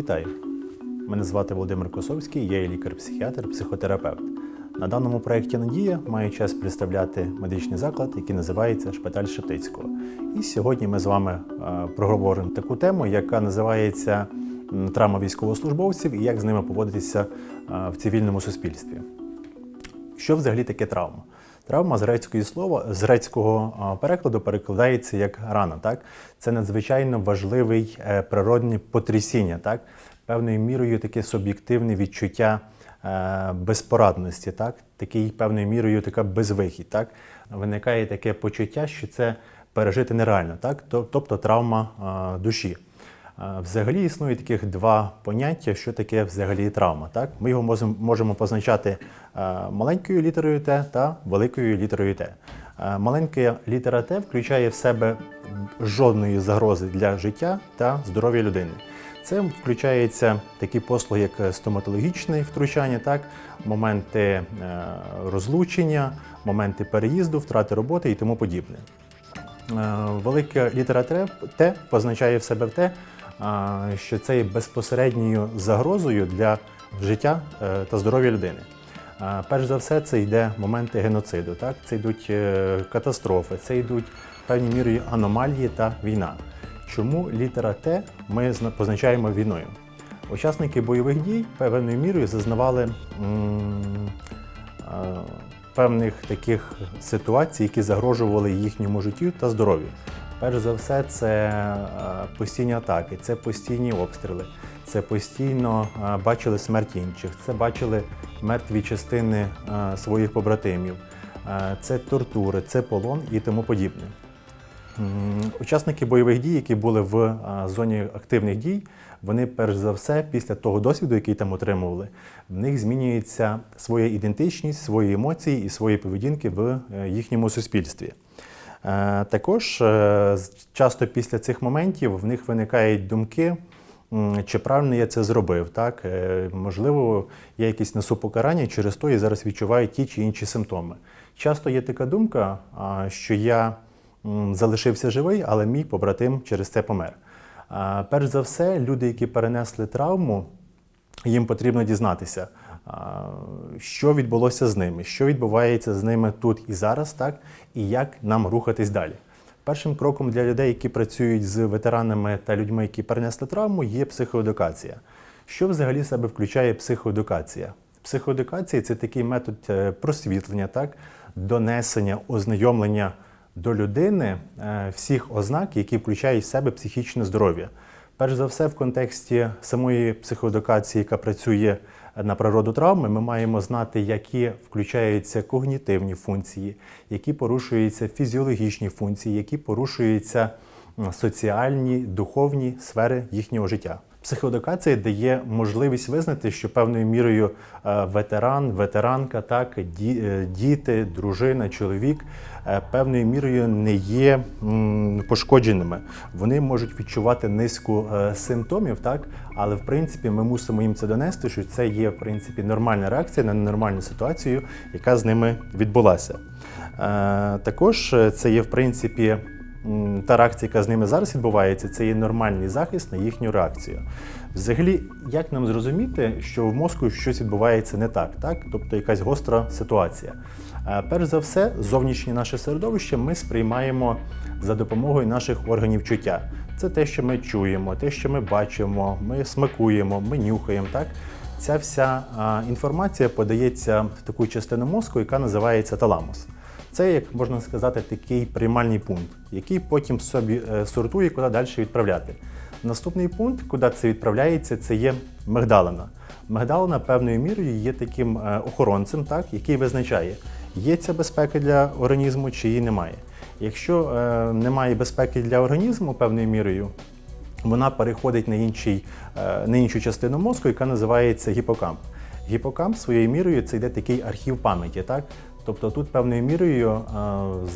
Вітаю! Мене звати Володимир Косовський, я є лікар-психіатр, психотерапевт. На даному проєкті Надія маю честь представляти медичний заклад, який називається Шпиталь Шептицького. І сьогодні ми з вами е, проговоримо таку тему, яка називається травма військовослужбовців і як з ними поводитися е, в цивільному суспільстві. Що взагалі таке травма? Травма з грецького слова, з грецького перекладу перекладається як рана. Так? Це надзвичайно важливий е, природне потрясіння, так? певною мірою таке суб'єктивне відчуття е, безпорадності, так? такий певною мірою така безвихідь. Так? Виникає таке почуття, що це пережити нереально, так? Тобто травма душі. Взагалі існує таких два поняття, що таке взагалі травма. Так? Ми його можемо, позначати маленькою літерою Т та великою літерою Т. Маленька літера Т включає в себе жодної загрози для життя та здоров'я людини. Це включається такі послуги, як стоматологічне втручання, так? моменти е, розлучення, моменти переїзду, втрати роботи і тому подібне. Е, Велика літера Т- позначає в себе в те, що це є безпосередньою загрозою для життя е, та здоров'я людини. Перш за все, це йде моменти геноциду, так? це йдуть е, катастрофи, це йдуть певні мірою аномалії та війна. Чому літера Т ми позначаємо війною? Учасники бойових дій певною мірою зазнавали певних таких ситуацій, які загрожували їхньому життю та здоров'ю. Перш за все, це е, постійні атаки, це постійні обстріли, це постійно е, бачили смерть інших, це бачили мертві частини е, своїх побратимів, це тортури, це полон і тому подібне. Учасники бойових дій, які були в зоні активних дій, вони перш за все, після того досвіду, який там отримували, в них змінюється своя ідентичність, свої емоції і свої поведінки в їхньому суспільстві. Е, Також е, часто після цих моментів в них виникають думки, чи правильно я це зробив. Так? Е, Можливо, я якесь несу покарання, через то я зараз відчуваю ті чи інші симптоми. Часто є така думка, що я залишився живий, але мій побратим через це помер. Перш за все, люди, які перенесли травму, їм потрібно дізнатися, що відбулося з ними, що відбувається з ними тут і зараз, так, і як нам рухатись далі. Першим кроком для людей, які працюють з ветеранами та людьми, які перенесли травму, є психоедукація. Що взагалі себе включає психоедукація? Психоедукація це такий метод е, просвітлення, так, донесення, ознайомлення до людини е, всіх ознак, які включають в себе психічне здоров'я. Перш за все, в контексті самої психоедукації, яка працює на природу травми, ми маємо знати, які включаються когнітивні функції, які порушуються фізіологічні функції, які порушуються соціальні, духовні сфери їхнього життя. Психоедукація дає можливість визнати, що певною мірою е, ветеран, ветеранка, так, е, діти, дружина, чоловік е, певною мірою не є пошкодженими. Вони можуть відчувати низку симптомів, так, але в принципі ми мусимо їм це донести, що це є в принципі нормальна реакція на ненормальну ситуацію, яка з ними відбулася. Також це є в принципі. Та реакція, яка з ними зараз відбувається, це є нормальний захист на їхню реакцію. Взагалі, як нам зрозуміти, що в мозку щось відбувається не так, так? тобто якась гостра ситуація. Е, Перш за все, зовнішнє наше середовище ми сприймаємо за допомогою наших органів чуття. Це те, що ми чуємо, те, що ми бачимо, ми смакуємо, ми нюхаємо. Так? Ця вся інформація подається в таку частину мозку, яка називається таламус. Це, як можна сказати, такий приймальний пункт, який потім собі е, сортує, куди далі відправляти. Наступний пункт, куди це відправляється, це є мигдалина. Мигдалина певною мірою є таким е, охоронцем, так, який визначає, є ця безпека для організму чи її немає. Якщо е, немає безпеки для організму певною мірою, вона переходить на, інший, е, на іншу частину мозку, яка називається гіпокамп. Гіпокамп своєю мірою це йде такий архів пам'яті. Так? Тобто тут певною мірою е,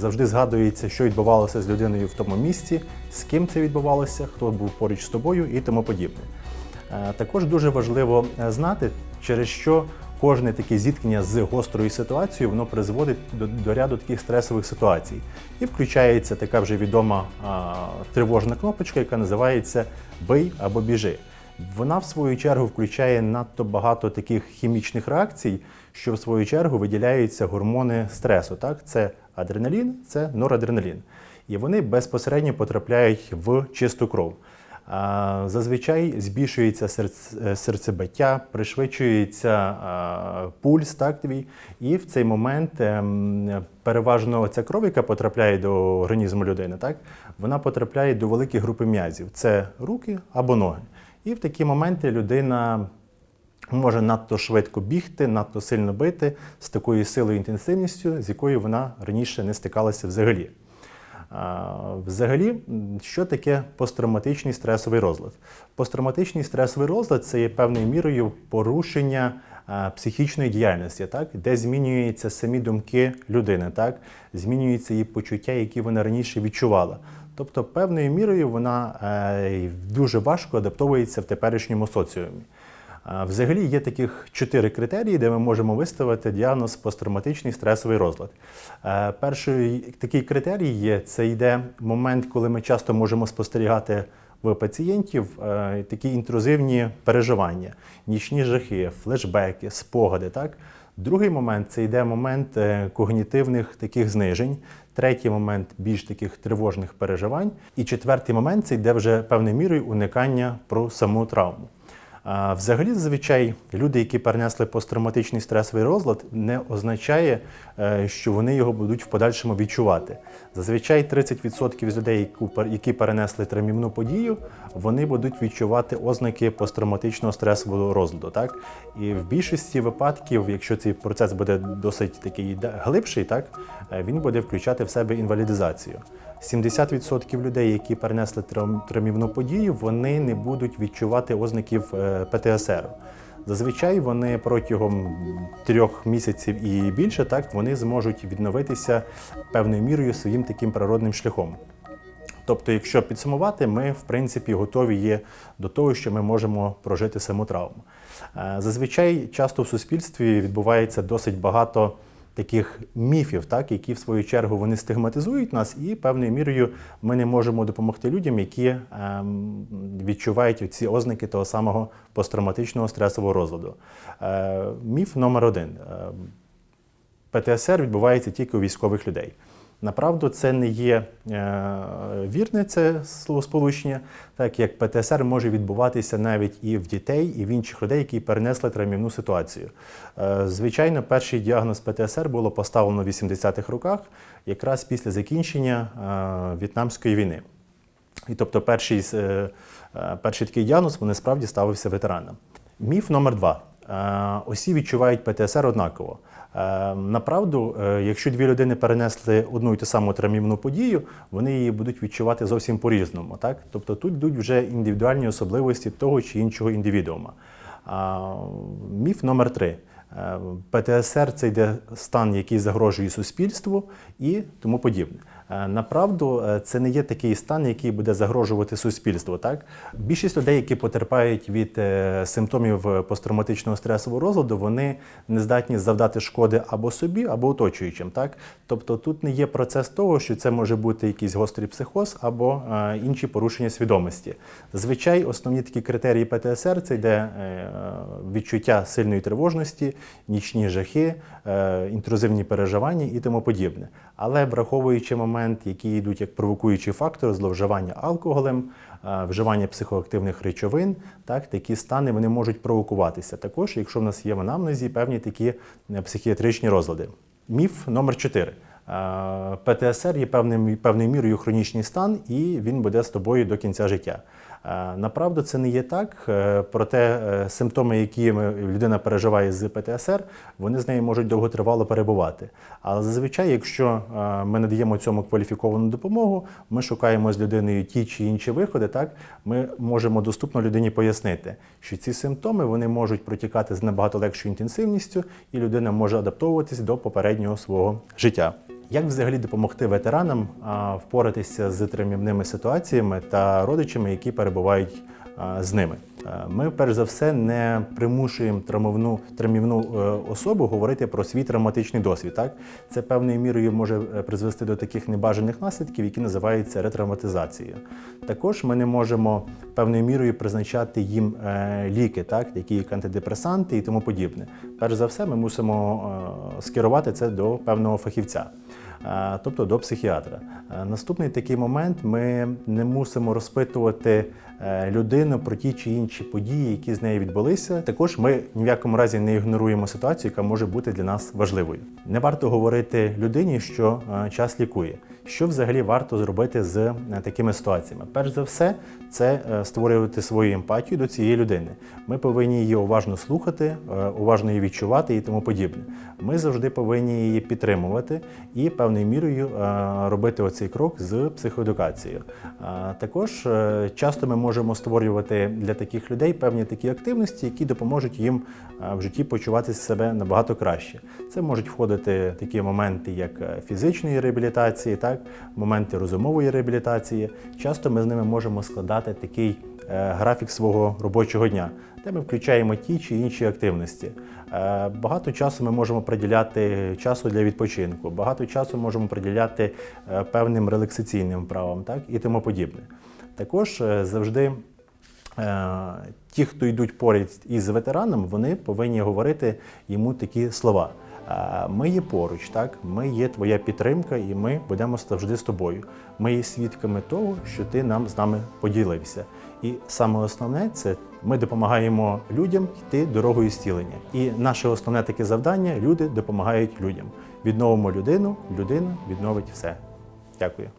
завжди згадується, що відбувалося з людиною в тому місці, з ким це відбувалося, хто був поруч з тобою і тому подібне. Е, Також дуже важливо е, знати, через що кожне таке зіткнення з гострою ситуацією воно призводить до, до ряду таких стресових ситуацій. І включається така вже відома а, тривожна кнопочка, яка називається Бий або біжи. Вона, в свою чергу, включає надто багато таких хімічних реакцій, що в свою чергу виділяються гормони стресу. Так? Це адреналін, це норадреналін. І вони безпосередньо потрапляють в чисту кров. Зазвичай збільшується е, серцебиття, пришвидшується пульс так, твій, і в цей момент ем, переважно ця кров, яка потрапляє до організму людини, так, вона потрапляє до великої групи м'язів. Це руки або ноги. І в такі моменти людина може надто швидко бігти, надто сильно бити з такою силою і інтенсивністю, з якою вона раніше не стикалася взагалі. Взагалі, що таке посттравматичний стресовий розлад? Посттравматичний стресовий розлад це є певною мірою порушення психічної діяльності, так? де змінюються самі думки людини, так? змінюються її почуття, які вона раніше відчувала. Тобто, певною мірою вона е, дуже важко адаптовується в теперішньому соціумі. Взагалі є таких чотири критерії, де ми можемо виставити діагноз посттравматичний стресовий розлад. Е, Перший такий критерій є це йде момент, коли ми часто можемо спостерігати в пацієнтів е, такі інтрузивні переживання, нічні жахи, флешбеки, спогади. Так? Другий момент це йде момент е, когнітивних таких знижень. Третій момент більш таких тривожних переживань. І четвертий момент це йде вже певною мірою уникання про саму травму. Взагалі, зазвичай, люди, які перенесли посттравматичний стресовий розлад, не означає, е, що вони його будуть в подальшому відчувати. Зазвичай 30% з людей, які перенесли травмівну подію, вони будуть відчувати ознаки посттравматичного стресового розладу. Так? І в більшості випадків, якщо цей процес буде досить такий глибший, так, е, він буде включати в себе інвалідизацію. 70% людей, які перенесли травмівну подію, вони не будуть відчувати ознаків е, ПТСР. Зазвичай вони протягом трьох місяців і більше так вони зможуть відновитися певною мірою своїм таким природним шляхом. Тобто, якщо підсумувати, ми в принципі готові є до того, що ми можемо прожити саму травму. Е, Зазвичай часто в суспільстві відбувається досить багато таких міфів, так, які в свою чергу вони стигматизують нас, і певною мірою ми не можемо допомогти людям, які ем, відчувають ці ознаки того самого посттравматичного стресового розладу. Е, міф номер один. Е, ПТСР відбувається тільки у військових людей. Направду, це не є е, вірне це словосполучення, так як ПТСР може відбуватися навіть і в дітей, і в інших людей, які перенесли травмівну ситуацію. Е, звичайно, перший діагноз ПТСР було поставлено в 80-х роках, якраз після закінчення е, В'єтнамської війни. І тобто перший, перший такий діагноз вони справді ставився ветеранам. Міф номер два. Е, Усі відчувають ПТСР однаково. Е, Направду, е, якщо дві людини перенесли одну і ту саму травмівну подію, вони її будуть відчувати зовсім по-різному. Так? Тобто тут йдуть вже індивідуальні особливості того чи іншого індивідуума. Міф номер три. ПТСР це йде стан, який загрожує суспільству і тому подібне. Е, Направду, е, це не є такий стан, який буде загрожувати суспільству. Так? Більшість людей, які потерпають від е, симптомів посттравматичного стресового розладу, вони не здатні завдати шкоди або собі, або оточуючим. Так? Тобто тут не є процес того, що це може бути якийсь гострий психоз або інші порушення свідомості. Зазвичай основні такі критерії ПТСР це йде відчуття сильної тривожності, нічні жахи, інтрузивні переживання і тому подібне. Але враховуючи момент, які йдуть як провокуючий фактори зловживання алкоголем, е, вживання психоактивних речовин, так, такі стани вони можуть провокуватися. Також, якщо в нас є в анамнезі певні такі е, психіатричні розлади. Міф номер 4. Е, ПТСР є певним, певною мірою хронічний стан, і він буде з тобою до кінця життя. Направду це не є так, е, проте е, симптоми, які людина переживає з ПТСР, вони з нею можуть довготривало перебувати. Але зазвичай, якщо е, ми надаємо цьому кваліфіковану допомогу, ми шукаємо з людиною ті чи інші виходи, так ми можемо доступно людині пояснити, що ці симптоми вони можуть протікати з набагато легшою інтенсивністю, і людина може адаптовуватись до попереднього свого життя. Як взагалі допомогти ветеранам впоратися з травмівними ситуаціями та родичами, які перебувають з ними. Ми, перш за все, не примушуємо травмовну травмівну е, особу говорити про свій травматичний досвід. Так? Це певною мірою може е, призвести до таких небажаних наслідків, які називаються ретравматизацією. Також ми не можемо певною мірою призначати їм е, ліки, так? які як антидепресанти і тому подібне. Перш за все, ми мусимо скерувати це до певного фахівця. Тобто до психіатра. Наступний такий момент: ми не мусимо розпитувати е, людину про ті чи інші події, які з нею відбулися. Також ми ні в якому разі не ігноруємо ситуацію, яка може бути для нас важливою. Не варто говорити людині, що е, час лікує. Що взагалі варто зробити з е, такими ситуаціями? Перш за все, це е, створювати свою емпатію до цієї людини. Ми повинні її уважно слухати, е, уважно її відчувати і тому подібне. Ми завжди повинні її підтримувати і певною мірою робити оцей крок з психоедукацією. Також часто ми можемо створювати для таких людей певні такі активності, які допоможуть їм в житті почувати себе набагато краще. Це можуть входити такі моменти, як фізичної реабілітації, так, моменти розумової реабілітації. Часто ми з ними можемо складати такий е, графік свого робочого дня, де ми включаємо ті чи інші активності. Е, Багато часу ми можемо приділяти часу для відпочинку, багато часу можемо приділяти е, певним релаксаційним правам, так і тому подібне. Також завжди ті, хто йдуть поряд із ветераном, вони повинні говорити йому такі слова. Ми є поруч, так? ми є твоя підтримка, і ми будемо завжди з тобою. Ми є свідками того, що ти нам з нами поділився. І саме основне це ми допомагаємо людям йти дорогою зцілення. І наше основне таке завдання люди допомагають людям. Відновимо людину, людина відновить все. Дякую.